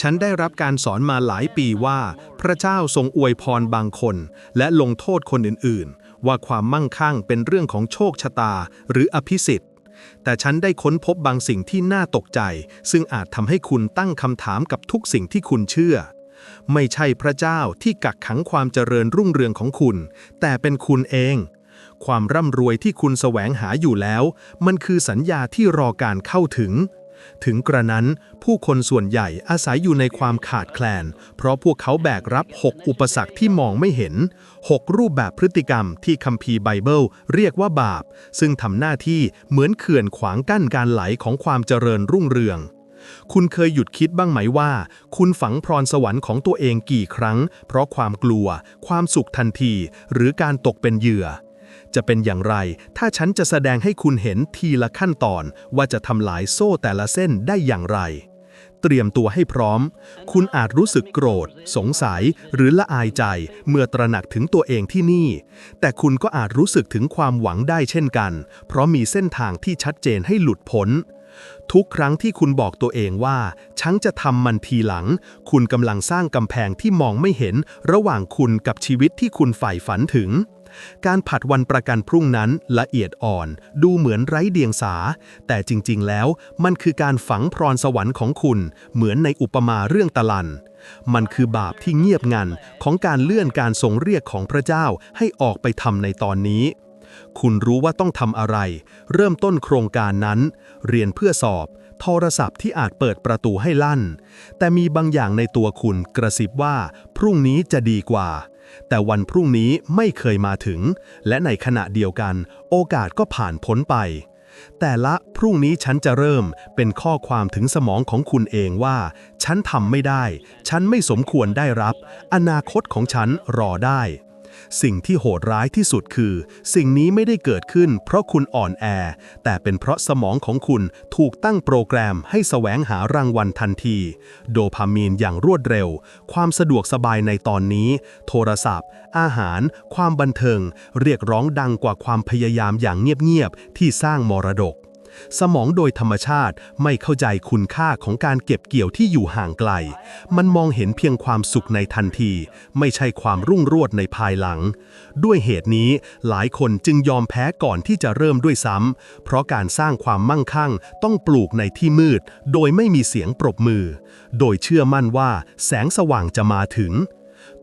ฉันได้รับการสอนมาหลายปีว่า พระเจ้าทรงอวยพรบางคน และลงโทษคนอื่นๆ ว่าความมั่งคั่งเป็นเรื่องของโชคชะตาหรืออภิสิทธิ์ แต่ฉันได้ค้นพบบางสิ่งที่น่าตกใจ ซึ่งอาจทำให้คุณตั้งคำถามกับทุกสิ่งที่คุณเชื่อ ไม่ใช่พระเจ้าที่กักขังความเจริญรุ่งเรืองของคุณ แต่เป็นคุณเอง ความร่ำรวยที่คุณแสวงหาอยู่แล้ว มันคือสัญญาที่รอการเข้าถึง ถึงกระนั้นผู้คนส่วนใหญ่อาศัยอยู่ในความขาดแคลน เพราะพวกเขาแบกรับ 6 อุปสรรคที่มองไม่เห็น 6 รูปแบบพฤติกรรมที่คัมภีร์ไบเบิลเรียกว่าบาป ซึ่งทำหน้าที่เหมือนเขื่อนขวางกั้นการไหลของความเจริญรุ่งเรืองคุณเคยหยุดคิดบ้างไหมว่า คุณฝังพรสวรรค์ของตัวเองกี่ครั้ง เพราะความกลัว ความสุขทันที หรือการตกเป็นเหยื่อ จะเป็นอย่างไร ถ้าฉันจะแสดงให้คุณเห็นทีละขั้นตอนว่าจะทำลายโซ่แต่ละเส้นได้อย่างไร เตรียมตัวให้พร้อม คุณอาจรู้สึกโกรธ สงสัย หรือละอายใจ เมื่อตระหนักถึงตัวเองที่นี่ แต่คุณก็อาจรู้สึกถึงความหวังได้เช่นกัน เพราะมีเส้นทางที่ชัดเจนให้หลุดพ้นทุกครั้งที่คุณบอกตัวเองว่า ฉันจะทำมันทีหลัง คุณกำลังสร้างกำแพงที่มองไม่เห็น ระหว่างคุณกับชีวิตที่คุณใฝ่ฝันถึง การผัดวันประกันพรุ่งนั้นละเอียดอ่อน ดูเหมือนไร้เดียงสา แต่จริงๆ แล้วมันคือการฝังพรสวรรค์ของคุณ เหมือนในอุปมาเรื่องตะลัน มันคือบาปที่เงียบงันของการเลื่อนการทรงเรียกของพระเจ้าให้ออกไปทำในตอนนี้คุณรู้ว่าต้องทำอะไร เริ่มต้นโครงการนั้น เรียนเพื่อสอบ โทรศัพท์ที่อาจเปิดประตูให้ลั่น แต่มีบางอย่างในตัวคุณกระซิบว่า พรุ่งนี้จะดีกว่า แต่วันพรุ่งนี้ไม่เคยมาถึง และในขณะเดียวกัน โอกาสก็ผ่านพ้นไป แต่ละพรุ่งนี้ฉันจะเริ่มเป็นข้อความถึงสมองของคุณเองว่า ฉันทำไม่ได้ ฉันไม่สมควรได้รับ อนาคตของฉันรอได้ สิ่งที่โหดร้ายที่สุดคือ สิ่งนี้ไม่ได้เกิดขึ้นเพราะคุณอ่อนแอ แต่เป็นเพราะสมองของคุณถูกตั้งโปรแกรมให้แสวงหารางวัลทันที โดพามีนอย่างรวดเร็ว ความสะดวกสบายในตอนนี้ โทรศัพท์ อาหาร ความบันเทิง เรียกร้องดังกว่าความพยายามอย่างเงียบๆที่สร้างมรดก สมองโดยธรรมชาติไม่เข้าใจคุณค่าของการเก็บเกี่ยวที่อยู่ห่างไกล มันมองเห็นเพียงความสุขในทันที ไม่ใช่ความรุ่งโรจน์ในภายหลัง ด้วยเหตุนี้หลายคนจึงยอมแพ้ก่อนที่จะเริ่มด้วยซ้ำ เพราะการสร้างความมั่งคั่งต้องปลูกในที่มืด โดยไม่มีเสียงปรบมือ โดยเชื่อมั่นว่าแสงสว่างจะมาถึง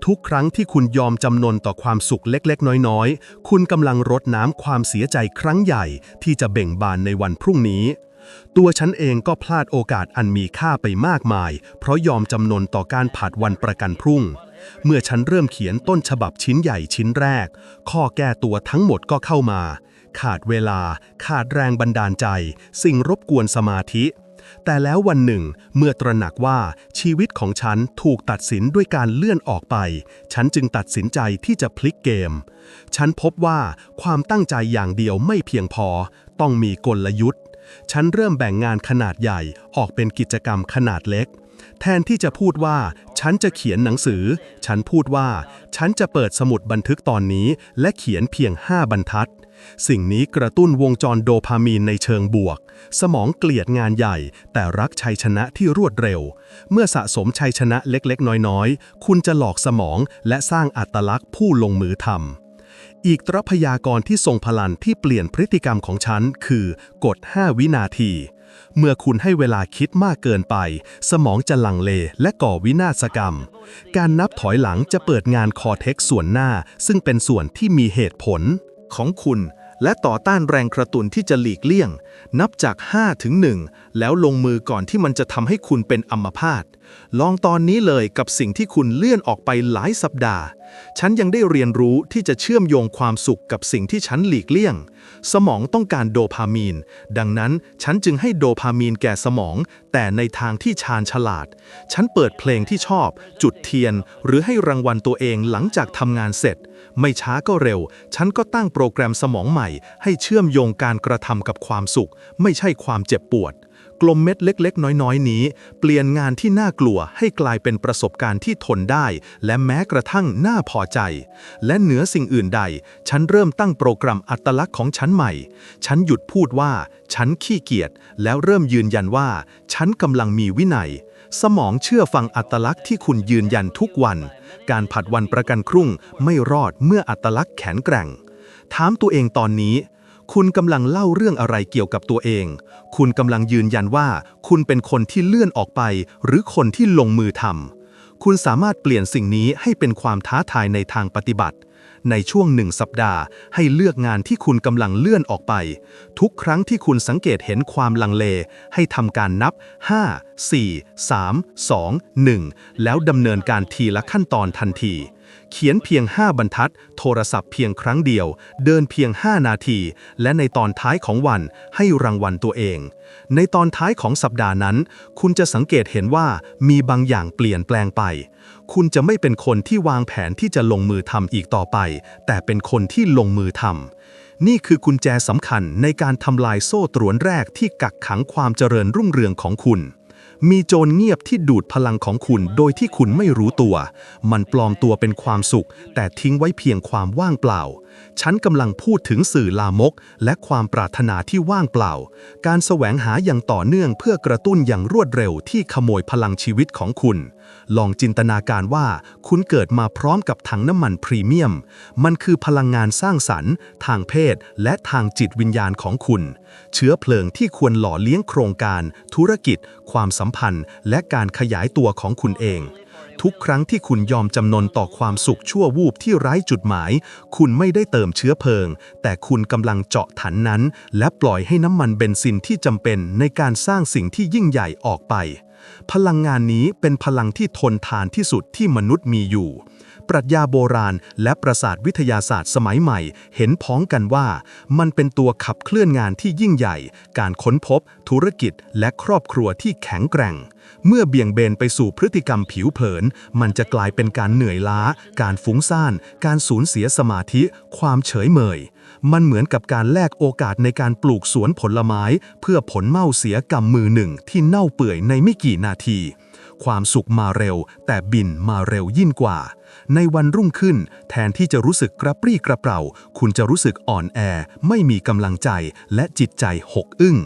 ทุกครั้งที่คุณยอมจำนนต่อความสุขเล็กๆ น้อยๆ คุณกำลังรดน้ำความเสียใจครั้งใหญ่ที่จะเบ่งบานในวันพรุ่งนี้ ตัวฉันเองก็พลาดโอกาสอันมีค่าไปมากมาย เพราะยอมจำนนต่อการผัดวันประกันพรุ่ง เมื่อฉันเริ่มเขียนต้นฉบับชิ้นใหญ่ชิ้นแรก ข้อแก้ตัวทั้งหมดก็เข้ามา ขาดเวลา ขาดแรงบันดาลใจ สิ่งรบกวนสมาธิ แต่แล้ววันหนึ่ง เมื่อตระหนักว่าชีวิตของฉันถูกตัดสินด้วยการเลื่อนออกไป ฉันจึงตัดสินใจที่จะพลิกเกม ฉันพบว่าความตั้งใจอย่างเดียวไม่เพียงพอ ต้องมีกลยุทธ์ ฉันเริ่มแบ่งงานขนาดใหญ่ออกเป็นกิจกรรมขนาดเล็ก แทนที่จะพูดว่า ฉันจะเขียนหนังสือ ฉันพูดว่า ฉันจะเปิดสมุดบันทึกตอนนี้ และเขียนเพียง 5 บรรทัด สิ่งนี้กระตุ้นวงจรโดพามีนในเชิงบวก สมองเกลียดงานใหญ่ แต่รักชัยชนะที่รวดเร็ว เมื่อสะสมชัยชนะเล็กๆ น้อยๆ คุณจะหลอกสมองและสร้างอัตลักษณ์ผู้ลงมือทำอีกตรพยากรที่ทรงพลังที่เปลี่ยนพฤติกรรมของฉันคือกด5วินาที เมื่อคุณให้เวลาคิดมากเกินไป สมองจะลังเลและก่อวินาศกรรม การนับถอยหลังจะเปิดงานคอเท็กส่วนหน้า ซึ่งเป็นส่วนที่มีเหตุผล ของคุณ และต่อต้านแรงกระตุ้นที่จะหลีกเลี่ยง นับจาก 5 ถึง 1 แล้วลงมือก่อนที่มันจะทำให้คุณเป็นอัมพาต ลองตอนนี้เลยกับสิ่งที่คุณเลื่อนออกไปหลายสัปดาห์ ฉันยังได้เรียนรู้ที่จะเชื่อมโยงความสุขกับสิ่งที่ฉันหลีกเลี่ยง สมองต้องการโดพามีน ดังนั้นฉันจึงให้โดพามีนแก่สมอง แต่ในทางที่ชาญฉลาด ฉันเปิดเพลงที่ชอบ จุดเทียน หรือให้รางวัลตัวเองหลังจากทำงานเสร็จ ไม่ช้าก็เร็ว ฉันก็ตั้งโปรแกรมสมองใหม่ ให้เชื่อมโยงการกระทำกับความสุข ไม่ใช่ความเจ็บปวด ลมเม็ดเล็ก ๆ น้อยๆ นี้ เปลี่ยนงานที่น่ากลัวให้กลายเป็นประสบการณ์ที่ทนได้ และแม้กระทั่งน่าพอใจ และเหนือสิ่งอื่นใด ฉันเริ่มตั้งโปรแกรมอัตลักษณ์ของฉันใหม่ ฉันหยุดพูดว่า ฉันขี้เกียจแล้วเริ่มยืนยันว่า ฉันกำลังมีวินัยสมองเชื่อฟังอัตลักษณ์ที่คุณยืนยันทุกวัน การผัดวันประกันครุ่งไม่รอดเมื่ออัตลักษณ์แข็งแกร่ง ถามตัวเองตอนนี้ คุณกำลังเล่าเรื่องอะไรเกี่ยวกับตัวเอง คุณกำลังยืนยันว่า คุณเป็นคนที่เลื่อนออกไป หรือคนที่ลงมือทำคุณสามารถเปลี่ยนสิ่งนี้ให้เป็นความท้าทายในทางปฏิบัติ ในช่วงหนึ่งสัปดาห์ ให้เลือกงานที่คุณกำลังเลื่อนออกไป ทุกครั้งที่คุณสังเกตเห็นความลังเล ให้ทำการนับ 5 4 3 2 1 แล้วดำเนินการทีละขั้นตอนทันที เขียนเพียง 5 บรรทัด โทรศัพท์เพียงครั้งเดียว เดินเพียง 5 นาที และในตอนท้ายของวันให้รางวัลตัวเอง ในตอนท้ายของสัปดาห์นั้น คุณจะสังเกตเห็นว่ามีบางอย่างเปลี่ยนแปลงไป คุณจะไม่เป็นคนที่วางแผนที่จะลงมือทำอีกต่อไป แต่เป็นคนที่ลงมือทำนี่คือกุญแจสำคัญในการทำลายโซ่ตรวนแรกที่กักขังความเจริญรุ่งเรืองของคุณ มีโจรเงียบที่ดูดพลังของคุณโดยที่คุณไม่รู้ตัว มันปลอมตัวเป็นความสุข แต่ทิ้งไว้เพียงความว่างเปล่า ฉันกำลังพูดถึงสื่อลามก และความปรารถนาที่ว่างเปล่า การแสวงหาอย่างต่อเนื่องเพื่อกระตุ้นอย่างรวดเร็วที่ขโมยพลังชีวิตของคุณ ลองจินตนาการว่าคุณเกิดมาพร้อมกับถังน้ำมันพรีเมียม มันคือพลังงานสร้างสรรค์ ทางเพศ และทางจิตวิญญาณของคุณ เชื้อเพลิงที่ควรหล่อเลี้ยงโครงการ ธุรกิจ ความสัมพันธ์ และการขยายตัวของคุณเอง ทุกครั้งที่คุณยอมจำนนต่อความสุขชั่ววูบที่ไร้จุดหมาย คุณไม่ได้เติมเชื้อเพลิง แต่คุณกำลังเจาะถันนั้น และปล่อยให้น้ำมันเบนซินที่จำเป็นในการสร้างสิ่งที่ยิ่งใหญ่ออกไป พลังงานนี้เป็นพลังที่ทนทานที่สุดที่มนุษย์มีอยู่ ปรัชญาโบราณ และประสาทวิทยาศาสตร์สมัยใหม่ เห็นพ้องกันว่า มันเป็นตัวขับเคลื่อนงานที่ยิ่งใหญ่ การค้นพบ ธุรกิจ และครอบครัวที่แข็งแกร่ง เมื่อเบี่ยงเบนไปสู่พฤติกรรมผิวเผิน มันจะกลายเป็นการเหนื่อยล้า การฟุ้งซ่าน การสูญเสียสมาธิ ความเฉยเมย มันเหมือนกับการแลกโอกาสในการปลูกสวนผลไม้ เพื่อผลเมาเสียกำมือหนึ่งที่เน่าเปื่อยในไม่กี่นาที ความสุขมาเร็ว แต่บินมาเร็วยิ่งกว่า ในวันรุ่งขึ้น แทนที่จะรู้สึกกระปรี้กระเปร่า คุณจะรู้สึกอ่อนแอ ไม่มีกำลังใจและจิตใจหกอึ้ง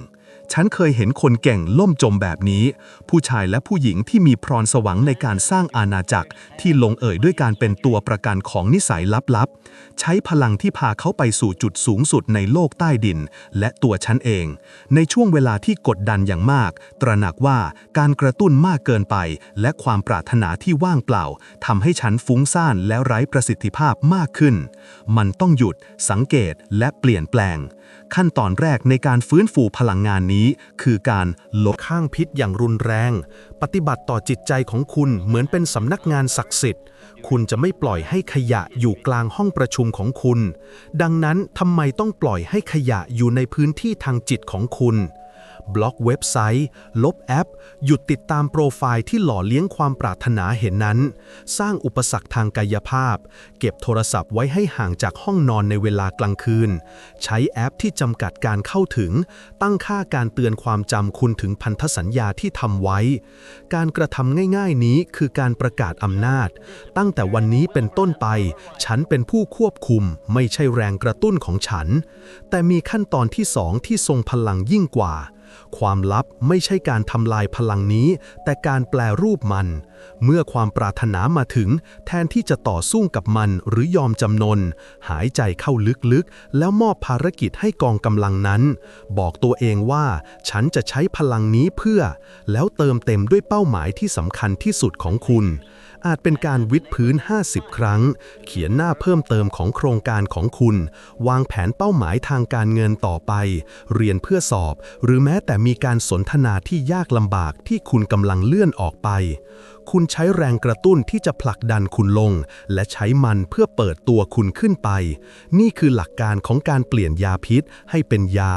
ฉันเคยเห็นคนเก่งล่มจมแบบนี้ ผู้ชายและผู้หญิงที่มีพรสวรรค์ในการสร้างอาณาจักร ที่ลงเอ่ยด้วยการเป็นตัวประกันของนิสัยลับๆ ใช้พลังที่พาเขาไปสู่จุดสูงสุดในโลกใต้ดิน และตัวฉันเอง ในช่วงเวลาที่กดดันอย่างมาก ตระหนักว่าการกระตุ้นมากเกินไป และความปรารถนาที่ว่างเปล่าทำให้ฉันฟุ้งซ่านและไร้ประสิทธิภาพมากขึ้น มันต้องหยุด สังเกตและเปลี่ยนแปลงขั้นตอนแรกในการฟื้นฟูพลังงานนี้ คือการลดข้างพิษอย่างรุนแรง ปฏิบัติต่อจิตใจของคุณเหมือนเป็นสำนักงานศักดิ์สิทธิ์ คุณจะไม่ปล่อยให้ขยะอยู่กลางห้องประชุมของคุณ ดังนั้นทำไมต้องปล่อยให้ขยะอยู่ในพื้นที่ทางจิตของคุณ บล็อกเว็บไซต์ ลบแอป หยุดติดตามโปรไฟล์ที่หล่อเลี้ยงความปรารถนาเห็นนั้น สร้างอุปสรรคทางกายภาพ เก็บโทรศัพท์ไว้ให้ห่างจากห้องนอนในเวลากลางคืน ใช้แอปที่จำกัดการเข้าถึง ตั้งค่าการเตือนความจำคุณถึงพันธสัญญาที่ทำไว้ การกระทำง่าย ๆ นี้คือการประกาศอำนาจ ตั้งแต่วันนี้เป็นต้นไป ฉันเป็นผู้ควบคุม ไม่ใช่แรงกระตุ้นของฉัน แต่มีขั้นตอนที่สองที่ทรงพลังยิ่งกว่า ความลับไม่ใช่การทำลายพลังนี้ แต่การแปลรูปมัน เมื่อความปรารถนามาถึง แทนที่จะต่อสู้กับมันหรือยอมจำนน หายใจเข้าลึกๆ แล้วมอบภารกิจให้กองกำลังนั้น บอกตัวเองว่า ฉันจะใช้พลังนี้เพื่อ แล้วเติมเต็มด้วยเป้าหมายที่สำคัญที่สุดของคุณ อาจเป็นการวิดพื้น 50 ครั้ง เขียนหน้าเพิ่มเติมของโครงการของคุณ วางแผนเป้าหมายทางการเงินต่อไป เรียนเพื่อสอบ หรือแม้แต่มีการสนทนาที่ยากลำบากที่คุณกำลังเลื่อนออกไป คุณใช้แรงกระตุ้นที่จะผลักดันคุณลง และใช้มันเพื่อเปิดตัวคุณขึ้นไป นี่คือหลักการของการเปลี่ยนยาพิษให้เป็นยา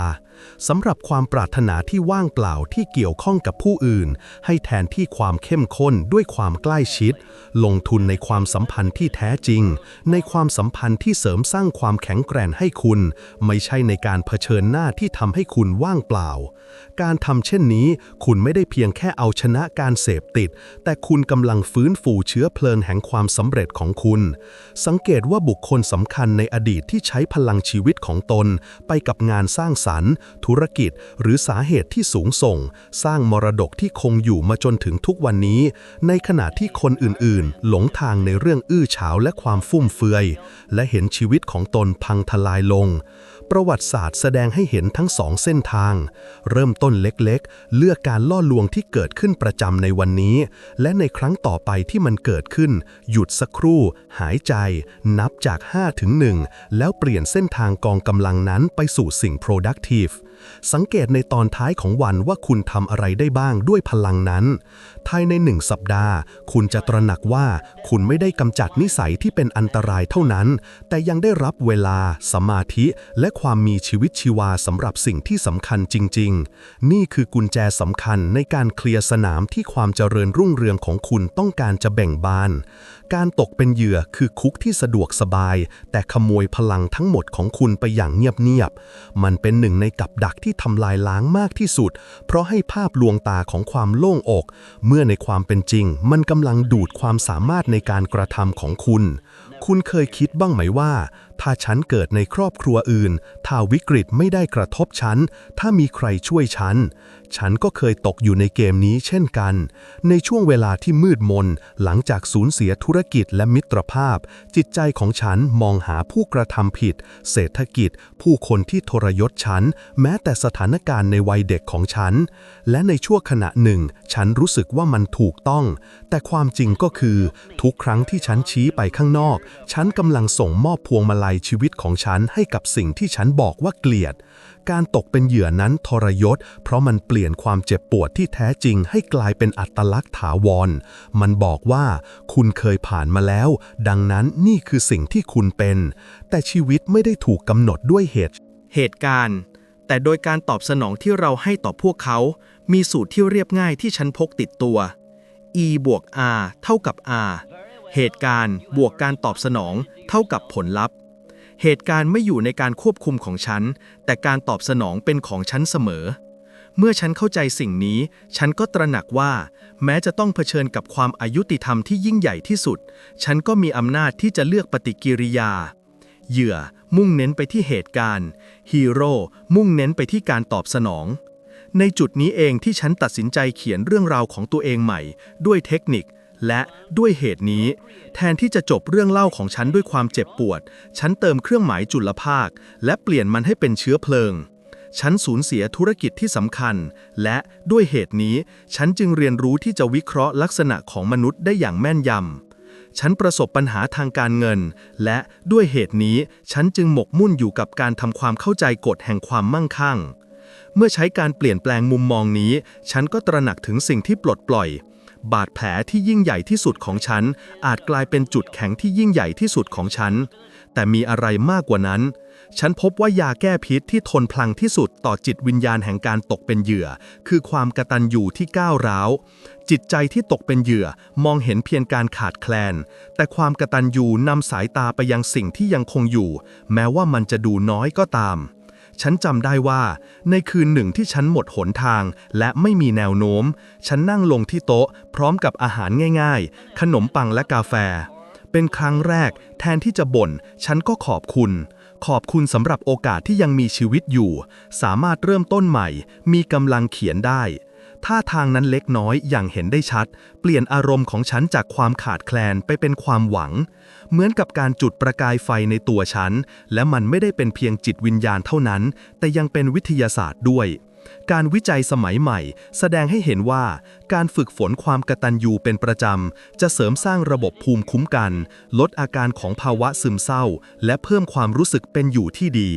สำหรับความปรารถนาที่ว่างเปล่าที่เกี่ยวข้องกับผู้อื่น ให้แทนที่ความเข้มข้นด้วยความใกล้ชิด ลงทุนในความสัมพันธ์ที่แท้จริง ในความสัมพันธ์ที่เสริมสร้างความแข็งแกร่งให้คุณ ไม่ใช่ในการเผชิญหน้าที่ทำให้คุณว่างเปล่า การทำเช่นนี้ คุณไม่ได้เพียงแค่เอาชนะการเสพติด แต่คุณกำลังฟื้นฟูเชื้อเพลิงแห่งความสำเร็จของคุณ สังเกตว่าบุคคลสำคัญในอดีตที่ใช้พลังชีวิตของตน ไปกับงานสร้างสรรค์ธุรกิจ หรือสาเหตุที่สูงส่ง สร้างมรดกที่คงอยู่มาจนถึงทุกวันนี้ ในขณะที่คนอื่นๆ หลงทางในเรื่องอื้อฉาวและความฟุ่มเฟือย และเห็นชีวิตของตนพังทลายลง ประวัติศาสตร์แสดงให้เห็นทั้งสองเส้นทาง เริ่มต้นเล็กๆ เลือกการล่อลวงที่เกิดขึ้นประจำในวันนี้ และในครั้งต่อไปที่มันเกิดขึ้น หยุดสักครู่ หายใจ นับจาก5ถึง1แล้วเปลี่ยนเส้นทางกองกำลังนั้นไปสู่สิ่ง productive สังเกตในตอนท้ายของวันว่าคุณทำอะไรได้บ้างด้วยพลังนั้น ภายในหนึ่งสัปดาห์ คุณจะตระหนักว่าคุณไม่ได้กำจัดนิสัยที่เป็นอันตรายเท่านั้น แต่ยังได้รับเวลา สมาธิ และความมีชีวิตชีวาสำหรับสิ่งที่สำคัญจริง ๆ นี่คือกุญแจสำคัญในการเคลียร์สนามที่ความเจริญรุ่งเรืองของคุณต้องการจะแบ่งบาน การตกเป็นเหยื่อคือคุกที่สะดวกสบาย แต่ขโมยพลังทั้งหมดของคุณไปอย่างเงียบๆ มันเป็นหนึ่งในกับดักที่ทำลายล้างมากที่สุด เพราะให้ภาพลวงตาของความโล่งอก เมื่อในความเป็นจริง มันกำลังดูดความสามารถในการกระทำของคุณ คุณเคยคิดบ้างไหมว่า ถ้าฉันเกิดในครอบครัวอื่น ถ้าวิกฤตไม่ได้กระทบฉัน ถ้ามีใครช่วยฉัน ฉันก็เคยตกอยู่ในเกมนี้เช่นกัน ในช่วงเวลาที่มืดมน หลังจากสูญเสียธุรกิจและมิตรภาพ จิตใจของฉันมองหาผู้กระทำผิด เศรษฐกิจ ผู้คนที่ทรยศฉัน แม้แต่สถานการณ์ในวัยเด็กของฉัน และในช่วงขณะหนึ่ง ฉันรู้สึกว่ามันถูกต้อง แต่ความจริงก็คือ ทุกครั้งที่ฉันชี้ไปข้างนอก ฉันกำลังส่งมอบพวงมาลัยยชีวิตของฉันให้กับสิ่งที่ฉันบอกว่าเกลียด การตกเป็นเหยื่อนั้นทรยศ เพราะมันเปลี่ยนความเจ็บปวดที่แท้จริงให้กลายเป็นอัตลักษณ์ถาวร มันบอกว่า คุณเคยผ่านมาแล้ว ดังนั้นนี่คือสิ่งที่คุณเป็น แต่ชีวิตไม่ได้ถูกกำหนดด้วยเหตุ เหตุการณ์ แต่โดยการตอบสนองที่เราให้ต่อพวกเขา มีสูตรที่เรียบง่ายที่ฉันพกติดตัว e บวก r เท่ากับ r เหตุการณ์บวกการตอบสนองเท่ากับผลลัพธ์ เหตุการณ์ไม่อยู่ในการควบคุมของฉัน แต่การตอบสนองเป็นของฉันเสมอ เมื่อฉันเข้าใจสิ่งนี้ ฉันก็ตระหนักว่า แม้จะต้องเผชิญกับความอายุติธรรมที่ยิ่งใหญ่ที่สุด ฉันก็มีอำนาจที่จะเลือกปฏิกิริยา เหยื่อ มุ่งเน้นไปที่เหตุการณ์ ฮีโร่ มุ่งเน้นไปที่การตอบสนอง ในจุดนี้เองที่ฉันตัดสินใจเขียนเรื่องราวของตัวเองใหม่ ด้วยเทคนิค และด้วยเหตุนี้ แทนที่จะจบเรื่องเล่าของฉันด้วยความเจ็บปวด ฉันเติมเครื่องหมายจุลภาค และเปลี่ยนมันให้เป็นเชื้อเพลิง ฉันสูญเสียธุรกิจที่สำคัญ และด้วยเหตุนี้ ฉันจึงเรียนรู้ที่จะวิเคราะห์ลักษณะของมนุษย์ได้อย่างแม่นยำ ฉันประสบปัญหาทางการเงิน และด้วยเหตุนี้ ฉันจึงหมกมุ่นอยู่กับการทำความเข้าใจกฎแห่งความมั่งคั่ง เมื่อใช้การเปลี่ยนแปลงมุมมองนี้ ฉันก็ตระหนักถึงสิ่งที่ปลดปล่อย บาดแผลที่ยิ่งใหญ่ที่สุดของฉัน อาจกลายเป็นจุดแข็งที่ยิ่งใหญ่ที่สุดของฉัน แต่มีอะไรมากกว่านั้น ฉันพบว่ายาแก้พิษที่ทนพลังที่สุดต่อจิตวิญญาณแห่งการตกเป็นเหยื่อ คือความกระตัญญูที่ก้าวร้าว จิตใจที่ตกเป็นเหยื่อมองเห็นเพียงการขาดแคลน แต่ความกระตัญญูนำสายตาไปยังสิ่งที่ยังคงอยู่ แม้ว่ามันจะดูน้อยก็ตาม ฉันจำได้ว่า ในคืนหนึ่งที่ฉันหมดหนทาง และไม่มีแนวโน้ม ฉันนั่งลงที่โต๊ะ พร้อมกับอาหารง่ายๆ ขนมปังและกาแฟ เป็นครั้งแรก แทนที่จะบ่น ฉันก็ขอบคุณ ขอบคุณสำหรับโอกาสที่ยังมีชีวิตอยู่ สามารถเริ่มต้นใหม่ มีกำลังเขียนได้ ท่าทางนั้นเล็กน้อยอย่างเห็นได้ชัด เปลี่ยนอารมณ์ของฉันจากความขาดแคลนไปเป็นความหวัง เหมือนกับการจุดประกายไฟในตัวฉัน และมันไม่ได้เป็นเพียงจิตวิญญาณเท่านั้น แต่ยังเป็นวิทยาศาสตร์ด้วย การวิจัยสมัยใหม่ แสดงให้เห็นว่า การฝึกฝนความกระตัญญูเป็นประจำ จะเสริมสร้างระบบภูมิคุ้มกัน ลดอาการของภาวะซึมเศร้า และเพิ่มความรู้สึกเป็นอยู่ที่ดี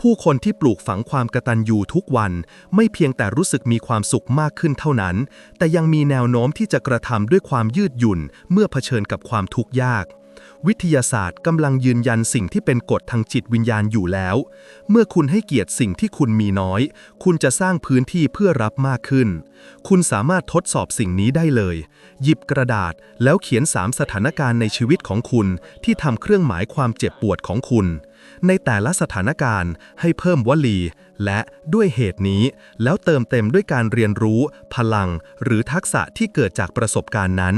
ผู้คนที่ปลูกฝังความกระตัญญูทุกวัน ไม่เพียงแต่รู้สึกมีความสุขมากขึ้นเท่านั้น แต่ยังมีแนวโน้มที่จะกระทำด้วยความยืดหยุ่น เมื่อเผชิญกับความทุกข์ยาก วิทยาศาสตร์กำลังยืนยันสิ่งที่เป็นกฎทางจิตวิญญาณอยู่แล้ว เมื่อคุณให้เกียรติสิ่งที่คุณมีน้อย คุณจะสร้างพื้นที่เพื่อรับมากขึ้น คุณสามารถทดสอบสิ่งนี้ได้เลย หยิบกระดาษแล้วเขียน3สถานการณ์ในชีวิตของคุณ ที่ทำเครื่องหมายความเจ็บปวดของคุณ ในแต่ละสถานการณ์ให้เพิ่มวลี และด้วยเหตุนี้ แล้วเติมเต็มด้วยการเรียนรู้ พลัง หรือทักษะที่เกิดจากประสบการณ์นั้น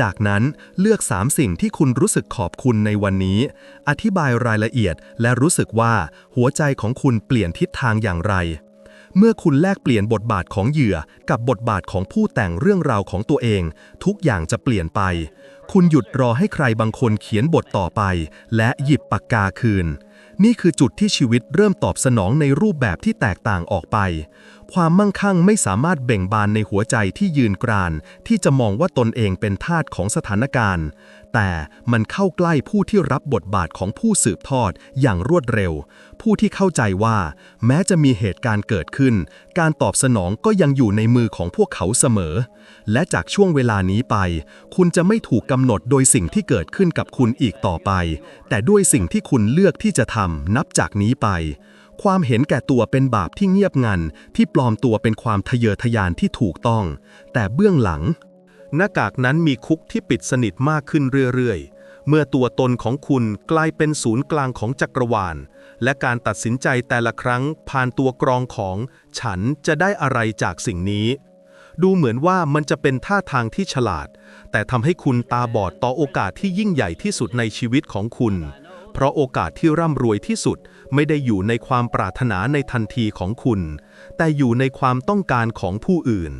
จากนั้นเลือก 3 สิ่งที่คุณรู้สึกขอบคุณในวันนี้ อธิบายรายละเอียดและรู้สึกว่าหัวใจของคุณเปลี่ยนทิศทางอย่างไรเมื่อคุณแลกเปลี่ยนบทบาทของเหยื่อ กับบทบาทของผู้แต่งเรื่องราวของตัวเอง ทุกอย่างจะเปลี่ยนไป คุณหยุดรอให้ใครบางคนเขียนบทต่อไป และหยิบปากกาคืน นี่คือจุดที่ชีวิตเริ่มตอบสนองในรูปแบบที่แตกต่างออกไป ความมั่งคั่งไม่สามารถเบ่งบานในหัวใจที่ยืนกราน ที่จะมองว่าตนเองเป็นทาสของสถานการณ์ แต่มันเข้าใกล้ผู้ที่รับบทบาทของผู้สืบทอดอย่างรวดเร็ว ผู้ที่เข้าใจว่า แม้จะมีเหตุการณ์เกิดขึ้น การตอบสนองก็ยังอยู่ในมือของพวกเขาเสมอ และจากช่วงเวลานี้ไป คุณจะไม่ถูกกำหนดโดยสิ่งที่เกิดขึ้นกับคุณอีกต่อไป แต่ด้วยสิ่งที่คุณเลือกที่จะทำนับจากนี้ไป ความเห็นแก่ตัวเป็นบาปที่เงียบงันที่ปลอมตัวเป็นความทะเยอทะยานที่ถูกต้อง แต่เบื้องหลัง หน้ากากนั้นมีคุกที่ปิดสนิทมากขึ้นเรื่อยๆ เมื่อตัวตนของคุณกลายเป็นศูนย์กลางของจักรวาล และการตัดสินใจแต่ละครั้งผ่านตัวกรองของ ฉันจะได้อะไรจากสิ่งนี้ ดูเหมือนว่ามันจะเป็นท่าทางที่ฉลาด แต่ทำให้คุณตาบอดต่อโอกาสที่ยิ่งใหญ่ที่สุดในชีวิตของคุณ เพราะโอกาสที่ร่ำรวยที่สุดไม่ได้อยู่ในความปรารถนาในทันทีของคุณ แต่อยู่ในความต้องการของผู้อื่น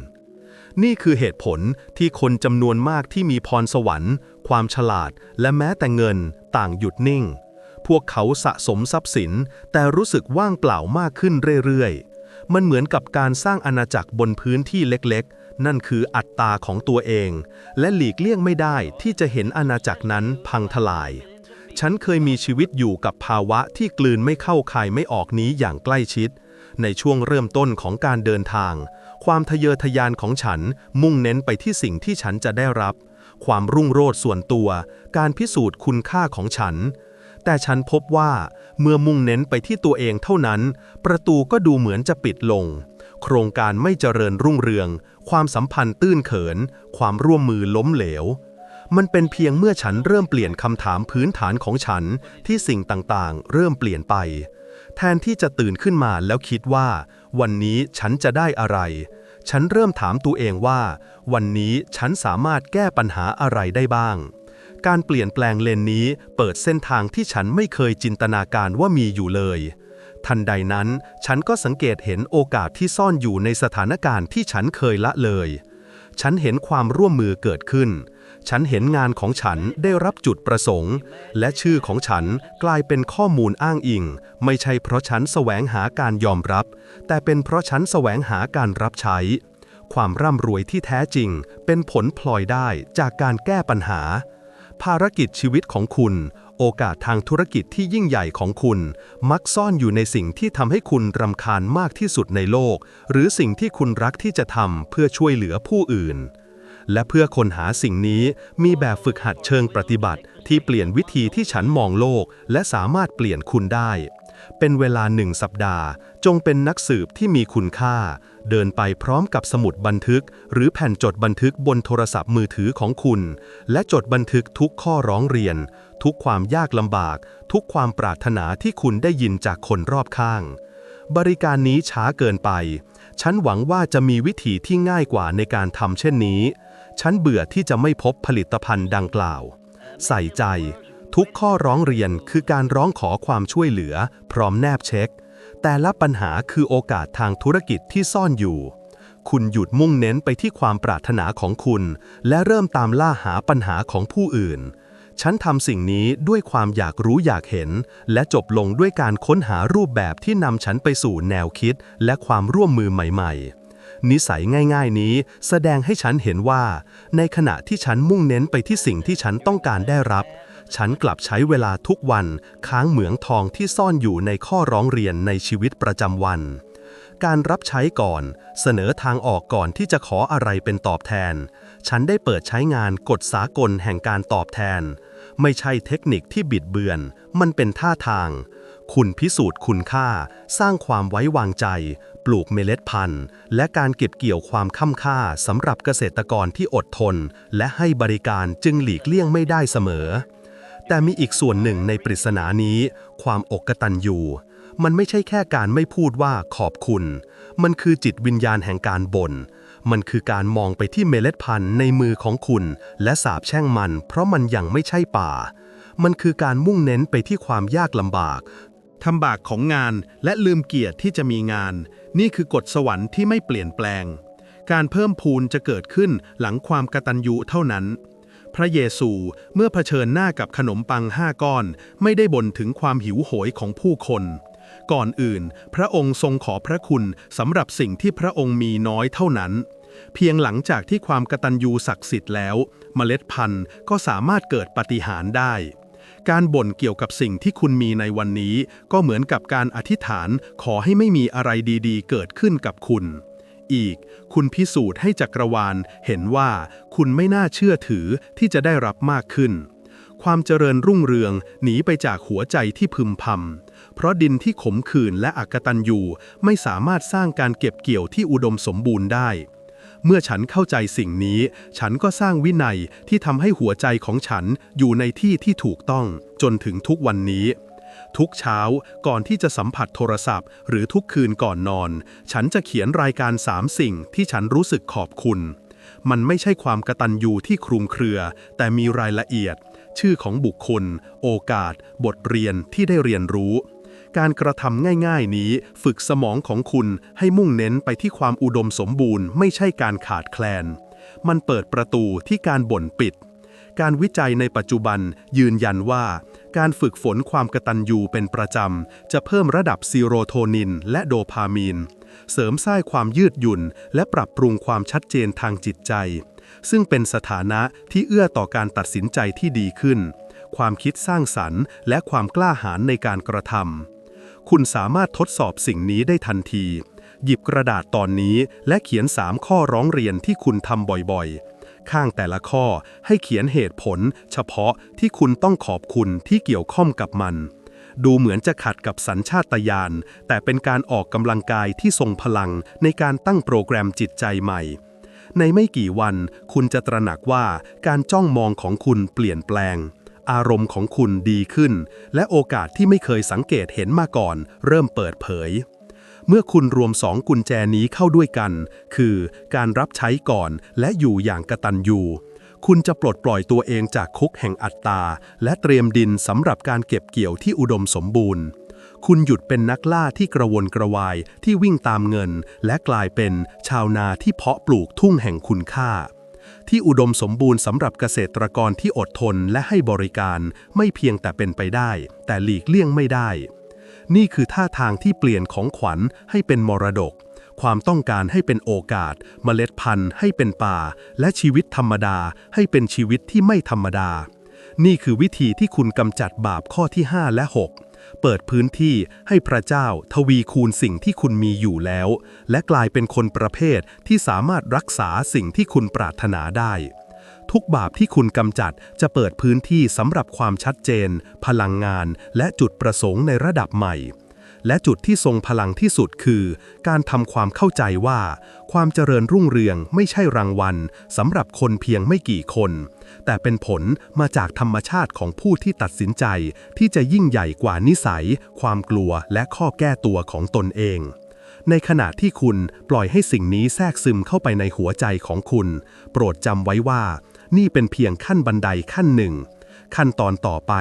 นี่คือเหตุผลที่คนจำนวนมากที่มีพรสวรรค์ ความฉลาด และแม้แต่เงินต่างหยุดนิ่ง พวกเขาสะสมทรัพย์สิน แต่รู้สึกว่างเปล่ามากขึ้นเรื่อยๆ มันเหมือนกับการสร้างอาณาจักรบนพื้นที่เล็กๆ นั่นคืออัตตาของตัวเอง และหลีกเลี่ยงไม่ได้ที่จะเห็นอาณาจักรนั้นพังทลาย ฉันเคยมีชีวิตอยู่กับภาวะที่กลืนไม่เข้าคายไม่ออกนี้อย่างใกล้ชิด ในช่วงเริ่มต้นของการเดินทาง ความทะเยอทะยานของฉันมุ่งเน้นไปที่สิ่งที่ฉันจะได้รับ ความรุ่งโรจน์ส่วนตัว การพิสูจน์คุณค่าของฉัน แต่ฉันพบว่าเมื่อมุ่งเน้นไปที่ตัวเองเท่านั้น ประตูก็ดูเหมือนจะปิดลง โครงการไม่เจริญรุ่งเรือง ความสัมพันธ์ตื้นเขิน ความร่วมมือล้มเหลวมันเป็นเพียงเมื่อฉันเริ่มเปลี่ยนคำถามพื้นฐานของฉันที่สิ่งต่างๆ เริ่มเปลี่ยนไป แทนที่จะตื่นขึ้นมาแล้วคิดว่า วันนี้ฉันจะได้อะไร ฉันเริ่มถามตัวเองว่า วันนี้ฉันสามารถแก้ปัญหาอะไรได้บ้าง การเปลี่ยนแปลงเลนนี้เปิดเส้นทางที่ฉันไม่เคยจินตนาการว่ามีอยู่เลย ทันใดนั้น ฉันก็สังเกตเห็นโอกาสที่ซ่อนอยู่ในสถานการณ์ที่ฉันเคยละเลย ฉันเห็นความร่วมมือเกิดขึ้น ฉันเห็นงานของฉันได้รับจุดประสงค์ และชื่อของฉันกลายเป็นข้อมูลอ้างอิง ไม่ใช่เพราะฉันแสวงหาการยอมรับ แต่เป็นเพราะฉันแสวงหาการรับใช้ ความร่ำรวยที่แท้จริง เป็นผลพลอยได้จากการแก้ปัญหา ภารกิจชีวิตของคุณ โอกาสทางธุรกิจที่ยิ่งใหญ่ของคุณ มักซ่อนอยู่ในสิ่งที่ทำให้คุณรำคาญมากที่สุดในโลก หรือสิ่งที่คุณรักที่จะทำเพื่อช่วยเหลือผู้อื่น และเพื่อคนหาสิ่งนี้มีแบบฝึกหัดเชิงปฏิบัติ ที่เปลี่ยนวิธีที่ฉันมองโลก และสามารถเปลี่ยนคุณได้ เป็นเวลาหนึ่งสัปดาห์ จงเป็นนักสืบที่มีคุณค่า เดินไปพร้อมกับสมุดบันทึก หรือแผ่นจดบันทึกบนโทรศัพท์มือถือของคุณ และจดบันทึกทุกข้อร้องเรียน ทุกความยากลำบาก ทุกความปรารถนาที่คุณได้ยินจากคนรอบข้าง บริการนี้ช้าเกินไป ฉันหวังว่าจะมีวิธีที่ง่ายกว่าในการทำเช่นนี้ ฉันเบื่อที่จะไม่พบผลิตภัณฑ์ดังกล่าว ใส่ใจ ทุกข้อร้องเรียนคือการร้องขอความช่วยเหลือ พร้อมแนบเช็ค แต่ละปัญหาคือโอกาสทางธุรกิจที่ซ่อนอยู่ คุณหยุดมุ่งเน้นไปที่ความปรารถนาของคุณ และเริ่มตามล่าหาปัญหาของผู้อื่น ฉันทำสิ่งนี้ด้วยความอยากรู้อยากเห็น และจบลงด้วยการค้นหารูปแบบที่นำฉันไปสู่แนวคิด และความร่วมมือใหม่ ๆ นิสัยง่าย ๆ นี้แสดงให้ฉันเห็นว่า ในขณะที่ฉันมุ่งเน้นไปที่สิ่งที่ฉันต้องการได้รับ ฉันกลับใช้เวลาทุกวันค้างเหมืองทองที่ซ่อนอยู่ในข้อร้องเรียนในชีวิตประจำวัน การรับใช้ก่อน เสนอทางออกก่อนที่จะขออะไรเป็นตอบแทน ฉันได้เปิดใช้งานกฎสากลแห่งการตอบแทน ไม่ใช่เทคนิคที่บิดเบือน มันเป็นท่าทาง คุณพิสูจน์คุณค่า สร้างความไว้วางใจ ปลูกเมล็ดพันธุ์ และการเก็บเกี่ยวความค่ำค่าสำหรับเกษตรกรที่อดทน และให้บริการจึงหลีกเลี่ยงไม่ได้เสมอ แต่มีอีกส่วนหนึ่งในปริศนานี้ ความอกกตันอยู่มันไม่ใช่แค่การไม่พูดว่าขอบคุณ มันคือจิตวิญญาณแห่งการบน่น มันคือการมองไปที่เมล็ดพันธุ์ในมือของคุณ และสาบแช่งมัน เพราะมันยังไม่ใช่ป่า มันคือการมุ่งเน้นไปที่ความยากลำบาก ทำบากของงานและลืมเกียรติที่จะมีงาน นี่คือกฎสวรรค์ที่ไม่เปลี่ยนแปลง การเพิ่มพูนจะเกิดขึ้นหลังความกตัญญูเท่านั้น พระเยซูเมื่อเผชิญหน้ากับขนมปังห้าก้อน ไม่ได้บ่นถึงความหิวโหยของผู้คน ก่อนอื่น พระองค์ทรงขอพระคุณสำหรับสิ่งที่พระองค์มีน้อยเท่านั้น เพียงหลังจากที่ความกตัญญูศักดิ์สิทธิ์แล้ว เมล็ดพันธุ์ก็สามารถเกิดปฏิหารได้ การบ่นเกี่ยวกับสิ่งที่คุณมีในวันนี้ ก็เหมือนกับการอธิษฐานขอให้ไม่มีอะไรดีๆ เกิดขึ้นกับคุณ อีก คุณพิสูจน์ให้จักรวาลเห็นว่าคุณไม่น่าเชื่อถือที่จะได้รับมากขึ้น ความเจริญรุ่งเรืองหนีไปจากหัวใจที่พึมพำเพราะดินที่ขมขื่นและอักตันยูไม่สามารถสร้างการเก็บเกี่ยวที่อุดมสมบูรณ์ได้ เมื่อฉันเข้าใจสิ่งนี้ ฉันก็สร้างวินัยที่ทำให้หัวใจของฉันอยู่ในที่ที่ถูกต้องจนถึงทุกวันนี้ ทุกเช้าก่อนที่จะสัมผัสโทรศัพท์ หรือทุกคืนก่อนนอน ฉันจะเขียนรายการสามสิ่งที่ฉันรู้สึกขอบคุณ มันไม่ใช่ความกระตันยูที่คลุมเครือ แต่มีรายละเอียด ชื่อของบุคคล โอกาส บทเรียนที่ได้เรียนรู้ การกระทำง่ายๆนี้ฝึกสมองของคุณให้มุ่งเน้นไปที่ความอุดมสมบูรณ์ไม่ใช่การขาดแคลน มันเปิดประตูที่การบ่นปิด การวิจัยในปัจจุบันยืนยันว่า การฝึกฝนความกระตัญญูเป็นประจำ จะเพิ่มระดับซีโรโทนินและโดพามีน เสริมสร้างความยืดหยุ่น และปรับปรุงความชัดเจนทางจิตใจ ซึ่งเป็นสถานะที่เอื้อต่อการตัดสินใจที่ดีขึ้น ความคิดสร้างสรรค์ และความกล้าหาญในการกระทำ คุณสามารถทดสอบสิ่งนี้ได้ทันที หยิบกระดาษตอนนี้และเขียน 3 ข้อร้องเรียนที่คุณทำบ่อยๆ ข้างแต่ละข้อให้เขียนเหตุผล เฉพาะที่คุณต้องขอบคุณที่เกี่ยวข้องกับมัน ดูเหมือนจะขัดกับสัญชาตญาณแต่เป็นการออกกำลังกายที่ทรงพลังในการตั้งโปรแกรมจิตใจใหม่ในไม่กี่วันคุณจะตระหนักว่าการจ้องมองของคุณเปลี่ยนแปลง อารมณ์ของคุณดีขึ้น และโอกาสที่ไม่เคยสังเกตเห็นมาก่อน เริ่มเปิดเผย เมื่อคุณรวมสองกุญแจนี้เข้าด้วยกัน คือการรับใช้ก่อนและอยู่อย่างกระตันยูคุณจะปลดปล่อยตัวเองจากคุกแห่งอัตตา และเตรียมดินสำหรับการเก็บเกี่ยวที่อุดมสมบูรณ์ คุณหยุดเป็นนักล่าที่กระวนกระวายที่วิ่งตามเงิน และกลายเป็นชาวนาที่เพาะปลูกทุ่งแห่งคุณค่า ที่อุดมสมบูรณ์สำหรับเกษตรกรที่อดทนและให้บริการไม่เพียงแต่เป็นไปได้ แต่หลีกเลี่ยงไม่ได้ นี่คือท่าทางที่เปลี่ยนของขวัญให้เป็นมรดก ความต้องการให้เป็นโอกาส เมล็ดพันธุ์ให้เป็นป่า และชีวิตธรรมดาให้เป็นชีวิตที่ไม่ธรรมดา นี่คือวิธีที่คุณกำจัดบาปข้อที่ 5 และ 6 เปิดพื้นที่ให้พระเจ้าทวีคูณสิ่งที่คุณมีอยู่แล้ว และกลายเป็นคนประเภทที่สามารถรักษาสิ่งที่คุณปรารถนาได้ ทุกบาปที่คุณกำจัดจะเปิดพื้นที่สำหรับความชัดเจน พลังงาน และจุดประสงค์ในระดับใหม่ และจุดที่ทรงพลังที่สุดคือ การทำความเข้าใจว่า ความเจริญรุ่งเรืองไม่ใช่รางวัลสำหรับคนเพียงไม่กี่คน แต่เป็นผลมาจากธรรมชาติของผู้ที่ตัดสินใจที่จะยิ่งใหญ่กว่านิสัย ความกลัวและข้อแก้ตัวของตนเองในขณะที่คุณปล่อยให้สิ่งนี้แทรกซึมเข้าไปในหัวใจของคุณ โปรดจำไว้ว่า นี่เป็นเพียงขั้นบันไดขั้นหนึ่ง ขั้นตอนต่อไป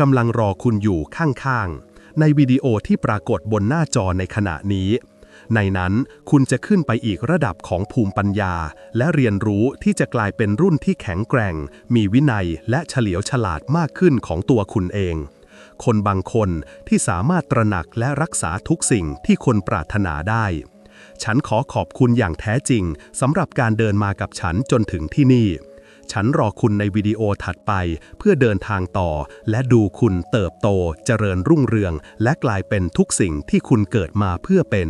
กำลังรอคุณอยู่ข้างๆ ในวิดีโอที่ปรากฏบนหน้าจอในขณะนี้ ในนั้นคุณจะขึ้นไปอีกระดับของภูมิปัญญา และเรียนรู้ที่จะกลายเป็นรุ่นที่แข็งแกร่ง มีวินัยและเฉลียวฉลาดมากขึ้นของตัวคุณเอง คนบางคนที่สามารถตระหนักและรักษาทุกสิ่งที่คนปรารถนาได้ ฉันขอขอบคุณอย่างแท้จริงสำหรับการเดินมากับฉันจนถึงที่นี่ ฉันรอคุณในวิดีโอถัดไปเพื่อเดินทางต่อ และดูคุณเติบโต เจริญรุ่งเรือง และกลายเป็นทุกสิ่งที่คุณเกิดมาเพื่อเป็น